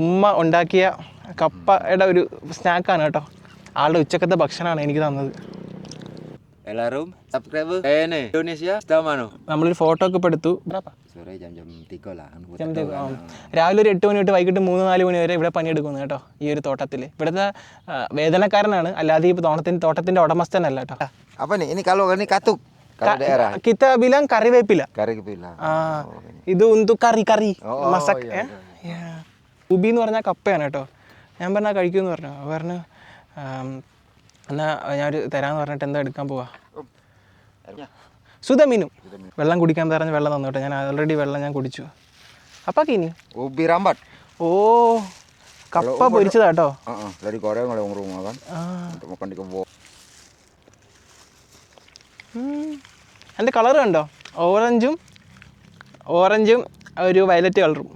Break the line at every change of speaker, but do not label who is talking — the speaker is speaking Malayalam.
ഉമ്മ ഉണ്ടാക്കിയ കപ്പയുടെ ഒരു സ്നാക്കാണ് കേട്ടോ. ആളുടെ ഉച്ചക്കത്തെ ഭക്ഷണമാണ് എനിക്ക് തന്നത്.
എല്ലാവരും സബ്സ്ക്രൈബ് mana?
നമ്മളൊരു ഫോട്ടോ ഒക്കെ ഇപ്പോൾ എടുത്തു.
Sore jam-jam 3 lah. Kan
ജം രാവിലെ ഒരു എട്ട് മണി തൊട്ട് വൈകിട്ട് മൂന്ന് നാല് മണി വരെ ഇവിടെ പണിയെടുക്കുന്നു കേട്ടോ ഈ ഒരു തോട്ടത്തിൽ ഇവിടുത്തെ വേദനക്കാരനാണ് അല്ലാതെ ഈ തോട്ടത്തിന്റെ തോട്ടത്തിന്റെ ഉടമസ്ഥനല്ല കേട്ടോ.
Apa ഇനി Ini കത്തു. Kalau daerah.
Kari കറിവേപ്പില.
Kari kepila.
ആ ഇത് ഉന്തു കറി. കറി
ഓ, ഓ,
മസക്
yeah,
ഉബി എന്ന് പറഞ്ഞാൽ കപ്പയാണ് കേട്ടോ. ഞാൻ പറഞ്ഞാൽ കഴിക്കുമെന്ന് പറഞ്ഞു. അപ്പോൾ പറഞ്ഞു എന്നാൽ എന്നാ ഞാനൊരു തരാമെന്ന് പറഞ്ഞിട്ട് എന്താ എടുക്കാൻ പോവാ? സുധമീനു. വെള്ളം കുടിക്കാൻ പറഞ്ഞ് വെള്ളം തന്നു കേട്ടോ. ഞാൻ ഓൾറെഡി വെള്ളം ഞാൻ കുടിച്ചു.
അപ്പാ കിനി
ഓ കപ്പ
പൊരിച്ചതാട്ടോ.
എന്റെ കളർ കണ്ടോ? ഓറഞ്ചും ഓറഞ്ചും ഒരു വയലറ്റ് കളറും